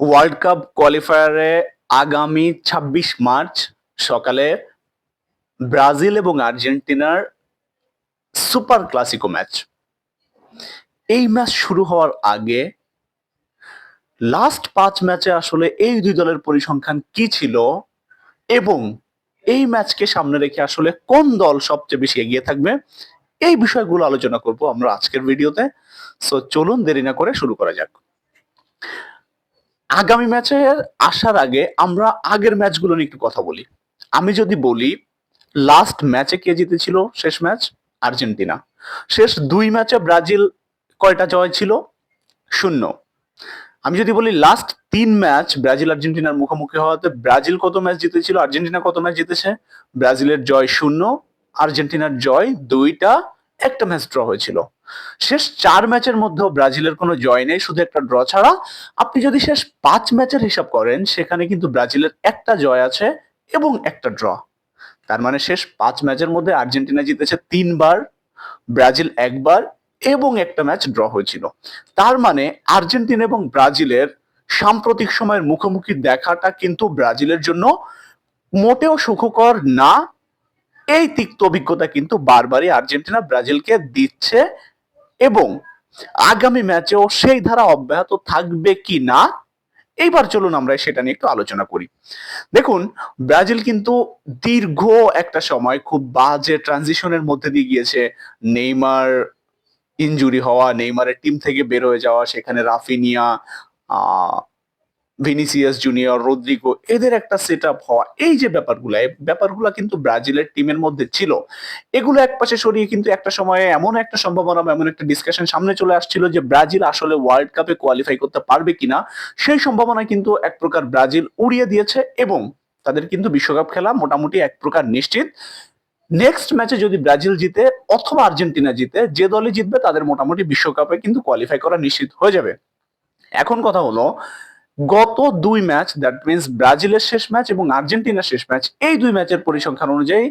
World cup কোয়ালিফায়ারে আগামী ছাব্বিশ March সকালে ব্রাজিল এবং আর্জেন্টিনার সুপার ক্লাসিকো ম্যাচ। এই ম্যাচ শুরু হওয়ার আগে লাস্ট পাঁচ ম্যাচে আসলে এই দুই দলের পরিসংখ্যান কি ছিল এবং এই ম্যাচকে সামনে রেখে আসলে কোন দল সবচেয়ে বেশি এগিয়ে থাকবে, এই বিষয়গুলো আলোচনা করব আমরা আজকের ভিডিওতে। সো চলুন দেরি না করে শুরু করা যাক। আগামী ম্যাচে আসার আগে আমরা আগের ম্যাচগুলো নিয়ে একটু কথা বলি। আমি যদি বলি লাস্ট ম্যাচে কে জিতেছিল? শেষ ম্যাচ আর্জেন্টিনা। শেষ দুই ম্যাচে ব্রাজিল কয়টা জয় ছিল? শূন্য। আমি যদি বলি লাস্ট তিন ম্যাচ ব্রাজিল আর্জেন্টিনার মুখোমুখি হওয়াতে ব্রাজিল কত ম্যাচ জিতেছিল? আর্জেন্টিনা কত ম্যাচ জিতেছে? ব্রাজিলের জয় শূন্য, আর্জেন্টিনার জয় দুইটা, একটা ম্যাচ ড্র হয়েছিল। শেষ চার ম্যাচের মধ্যেও ব্রাজিলের কোনো জয় নেই, শুধু একটা ড্র ছাড়া। আপনি যদি শেষ পাঁচ ম্যাচের হিসাব করেন, সেখানে কিন্তু ব্রাজিলের একটা জয় আছে এবং একটা ড্র। তার মানে শেষ পাঁচ ম্যাচের মধ্যে আর্জেন্টিনা জিতেছে তিনবার, ব্রাজিল একবার এবং একটা ম্যাচ ড্র হয়েছিল। তার মানে আর্জেন্টিনা এবং ব্রাজিলের সাম্প্রতিক সময়ের মুখোমুখি দেখাটা কিন্তু ব্রাজিলের জন্য মোটেও সুখকর না। এই তিক্ত অভিজ্ঞতা কিন্তু বারবারই আর্জেন্টিনা ব্রাজিলকে দিচ্ছে এবং আগামী ম্যাচেও সেই ধারা অব্যাহত থাকবে কি না এইবার চলুন আমরা সেটা নিয়ে একটু আলোচনা করি। দেখুন, ব্রাজিল কিন্তু দীর্ঘ একটা সময় খুব বাজে ট্রানজিশনের মধ্যে দিয়ে গিয়েছে। নেইমার ইঞ্জুরি হওয়া, নেইমারের টিম থেকে বের হয়ে যাওয়া, সেখানে রাফিনিয়া ভিনিসিয়াস জুনিয়র, রদ্রিগো, এদের একটা সেট আপ হওয়া, এই যে ব্যাপারগুলো ব্যাপারগুলো কিন্তু ব্রাজিলের টিমের মধ্যে ছিল। এগুলো একপাশে সরিয়ে কিন্তু একটা সময়ে এমন একটা সম্ভাবনা এমন একটা ডিসকাশন সামনে চলে আসছিল যে ব্রাজিল আসলে ওয়ার্ল্ড কাপে কোয়ালিফাই করতে পারবে কিনা, সেই সম্ভাবনা কিন্তু এক প্রকার ব্রাজিল উড়িয়ে দিয়েছে এবং তাদের কিন্তু বিশ্বকাপ খেলা মোটামুটি এক প্রকার নিশ্চিত। নেক্সট ম্যাচে যদি ব্রাজিল জিতে অথবা আর্জেন্টিনা জিতে, যে দলই জিতবে তাদের মোটামুটি বিশ্বকাপে কিন্তু কোয়ালিফাই করা নিশ্চিত হয়ে যাবে। এখন কথা হলো গত দুই ম্যাচ দ্যাট মিনস ব্রাজিলের শেষ ম্যাচ এবং আর্জেন্টিনার শেষ ম্যাচ, এই দুই ম্যাচের পরিসংখ্যান অনুযায়ী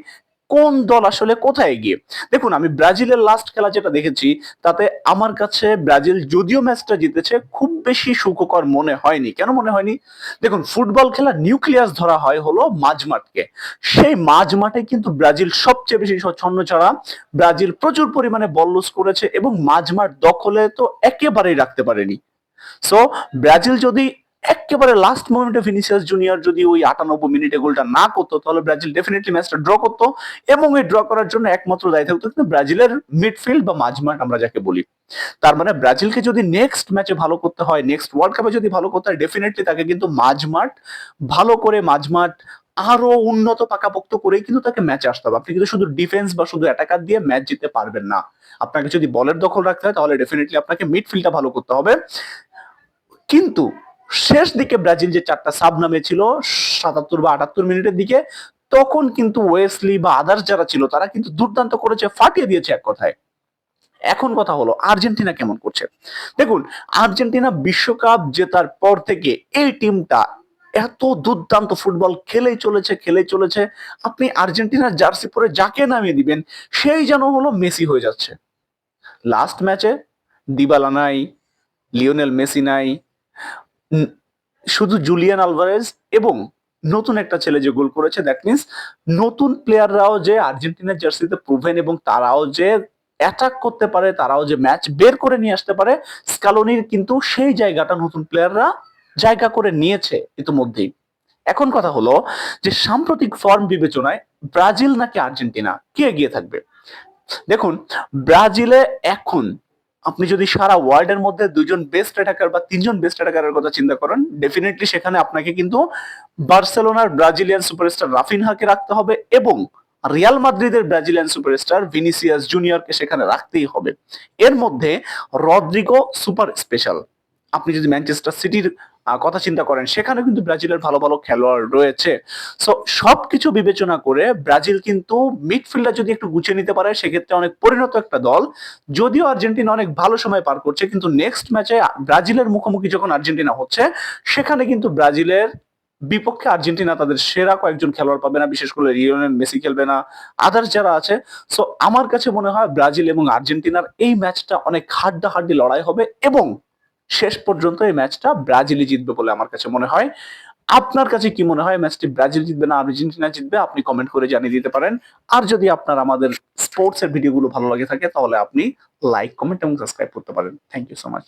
কোন দল আসলে কোথায় গিয়ে দেখুন, আমি ব্রাজিলের লাস্ট খেলা যেটা দেখেছি, তাতে আমার কাছে ব্রাজিল যদিও ম্যাচটা জিতেছে, খুব বেশি সুখকর মনে হয়নি। কেন মনে হয়নি? দেখুন, ফুটবল খেলা নিউক্লিয়াস ধরা হয় হলো মাঝমাঠকে সেই মাঝমাঠে কিন্তু ব্রাজিল সবচেয়ে বেশি স্বচ্ছন্ন ছাড়া ব্রাজিল প্রচুর পরিমাণে বল লুজ করেছে এবং মাঝমাঠ দখলে তো একেবারেই রাখতে পারেনি। সো ব্রাজিল যদি একেবারে লাস্ট মোমেন্টে ফিনিশার্স জুনিয়র যদি ওই আটানব্বই মিনিটে গোলটা না করতো, তাহলে ব্রাজিল ডেফিনেটলি ম্যাচটা ড্র করতো এবং এই ড্র করার জন্য একমাত্র দায়ী থাকতো কিন্তু ব্রাজিলের মিডফিল্ড বা মাঝমাঠ আমরা যাকে বলি। তার মানে ব্রাজিলকে যদি নেক্সট ম্যাচে ভালো করতে হয় নেক্সট ওয়ার্ল্ড কাপে যদি ভালো করতে হয় ডেফিনেটলি তাকে কিন্তু মাঝমাঠ, ভালো করে মাঝমাঠ, আরও উন্নত পাকাপোক্ত করেই কিন্তু তাকে ম্যাচে আসতে হবে। আপনি কিন্তু শুধু ডিফেন্স বা শুধু অ্যাটাকার দিয়ে ম্যাচ জিততে পারবেন না। আপনাকে যদি বলের দখল রাখতে হয়, তাহলে ডেফিনেটলি আপনাকে মিডফিল্ডটা ভালো করতে হবে। কিন্তু শেষ দিকে ব্রাজিল যে চারটা সাব নামে ছিল, সাতাত্তর বা আটাত্তর মিনিটের দিকে, তখন কিন্তু ওয়েসলি বা আদার্স যারা ছিল, তারা কিন্তু দুর্দান্ত করেছে, ফাটিয়ে দিয়েছে এক কথায়। এখন কথা হলো, আর্জেন্টিনা কেমন করছে? দেখুন, আর্জেন্টিনা বিশ্বকাপ জেতার পর থেকে এই টিমটা এত দুর্দান্ত ফুটবল খেলেই চলেছে খেলেই চলেছে। আপনি আর্জেন্টিনার জার্সি পরে যাকে নামিয়ে দিবেন, সেই যেন হলো মেসি হয়ে যাচ্ছে। লাস্ট ম্যাচে দিবালা নাই, লিওনেল মেসি নাই শুধু জুলিয়ান আলভারেজ এবং নতুন একটা ছেলে যে গোল করেছে দ্যাট মিনস নতুন প্লেয়াররাও যে আর্জেন্টিনার জার্সিতে প্রুভেন এবং তারাও যে অ্যাটাক করতে পারে, তারাও যে ম্যাচ বের করে নিয়ে আসতে পারে স্কালোনির কিন্তু সেই জায়গাটা নতুন প্লেয়াররা জায়গা করে নিয়েছে ইতিমধ্যেই। এখন কথা হলো যে সাম্প্রতিক ফর্ম বিবেচনায় ব্রাজিল নাকি আর্জেন্টিনা? কে এগিয়ে থাকবে? দেখুন, ব্রাজিলে এখন আপনি যদি সারা ওয়ার্ল্ডের মধ্যে দুজন বেস্ট অ্যাটাকার বা তিনজন বেস্ট অ্যাটাকারের কথা চিন্তা করেন ডেফিনেটলি সেখানে আপনাকে কিন্তু বার্সেলোনার ব্রাজিলিয়ান সুপারস্টার রাফিনহাকে রাখতে হবে এবং রিয়াল মাদ্রিদের ব্রাজিলিয়ান সুপারস্টার ভিনিসিয়াস জুনিয়রকে সেখানে রাখতেই হবে। এর মধ্যে রদ্রিগো সুপার স্পেশাল। আপনি যদি ম্যানচেস্টার সিটির কথা চিন্তা করেন, সেখানে কিন্তু ব্রাজিলের ভালো ভালো খেলোয়াড় রয়েছে। সো সবকিছু বিবেচনা করে ব্রাজিল কিন্তু মিডফিল্ডার যদি একটু গুছিয়ে নিতে পারে, সেক্ষেত্রে অনেক পরিণত একটা দল। যদিও আর্জেন্টিনা অনেক ভালো সময় পার করছে, কিন্তু নেক্সট ম্যাচে ব্রাজিলের মুখোমুখি যখন আর্জেন্টিনা হচ্ছে, সেখানে কিন্তু ব্রাজিলের বিপক্ষে আর্জেন্টিনা তাদের সেরা কয়েকজন খেলোয়াড় পাবে না, বিশেষ করে লিওনেল মেসি খেলবে না আদার্স যারা আছে। সো আমার কাছে মনে হয় ব্রাজিল এবং আর্জেন্টিনার এই ম্যাচটা অনেক হাড্ডাহাড্ডি লড়াই হবে এবং শেষ পর্যন্ত এই ম্যাচটা ব্রাজিলই জিতবে বলে আমার কাছে মনে হয়। আপনার কাছে কি মনে হয় ম্যাচটি ব্রাজিল জিতবে না আর্জেন্টিনা জিতবে? আপনি কমেন্ট করে জানিয়ে দিতে পারেন। আর যদি আপনার আমাদের স্পোর্টস এর ভিডিওগুলো ভালো লাগে থাকে, তাহলে আপনি লাইক কমেন্ট এবং সাবস্ক্রাইব করতে পারেন। Thank you so much